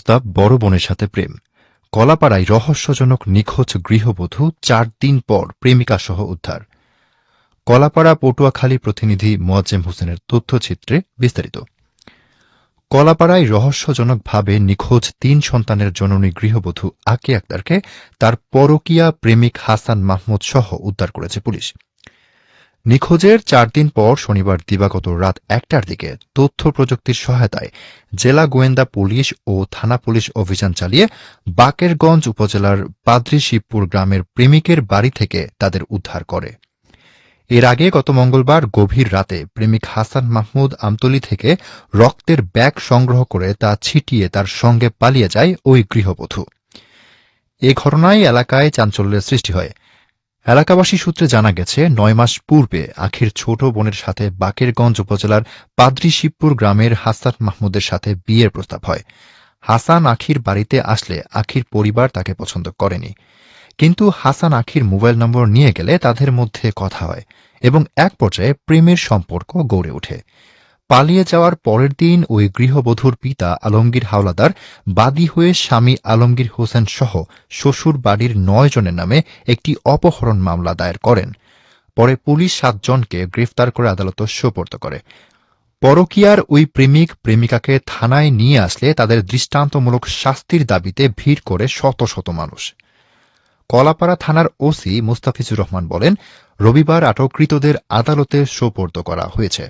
প্রস্তাব বড় বোনের সাথে প্রেম। কলাপাড়ায় রহস্যজনক নিখোঁজ গৃহবধূ চার দিন পর প্রেমিকা সহ উদ্ধার। কলাপাড়া পটুয়াখালী প্রতিনিধি মোয়াজ্জেম হোসেনের তথ্যচিত্রে বিস্তারিত। কলাপাড়ায় রহস্যজনকভাবে নিখোঁজ তিন সন্তানের জননী গৃহবধূ আকি আক্তারকে তার পরকীয়া প্রেমিক হাসান মাহমুদ সহ উদ্ধার করেছে পুলিশ। নিখোঁজের চার দিন পর শনিবার দিবাগত রাত একটার দিকে তথ্য প্রযুক্তির সহায়তায় জেলা গোয়েন্দা পুলিশ ও থানা পুলিশ অভিযান চালিয়ে বাকেরগঞ্জ উপজেলার পাদ্রি শিবপুর গ্রামের প্রেমিকের বাড়ি থেকে তাদের উদ্ধার করে। এর আগে গত মঙ্গলবার গভীর রাতে প্রেমিক হাসান মাহমুদ আমতলি থেকে রক্তের ব্যাগ সংগ্রহ করে তা ছিটিয়ে তার সঙ্গে পালিয়ে যায় ওই গৃহবধূ। এ ঘটনায় এলাকায় চাঞ্চল্যের সৃষ্টি হয়। এলাকাবাসী সূত্রে জানা গেছে, নয় মাস পূর্বে আখির ছোট বোনের সাথে বাকেরগঞ্জ উপজেলার পাদ্রি শিবপুর গ্রামের হাসান মাহমুদের সাথে বিয়ের প্রস্তাব হয়। হাসান আখির বাড়িতে আসলে আখির পরিবার তাকে পছন্দ করেনি। কিন্তু হাসান আখির মোবাইল নম্বর নিয়ে গেলে তাদের মধ্যে কথা হয় এবং এক পর্যায়ে প্রেমের সম্পর্ক গড়ে ওঠে। পালিয়ে যাওয়ার পরের দিন ওই গৃহবধূর পিতা আলমগীর হাওলাদার বাদী হয়ে স্বামী আলমগীর হোসেন সহ শ্বশুর বাড়ির নয় জনের নামে একটি অপহরণ মামলা দায়ের করেন। পরে পুলিশ সাতজনকে গ্রেফতার করে আদালত সোপর্দ করে। পরকিয়ার ওই প্রেমিক, প্রেমিকাকে থানায় নিয়ে আসলে তাদের দৃষ্টান্তমূলক শাস্তির দাবিতে ভিড় করে শত শত মানুষ। কলাপাড়া থানার ওসি মুস্তাফিজুর রহমান বলেন, রবিবার আটককৃতদের আদালতে সোপর্দ করা হয়েছে।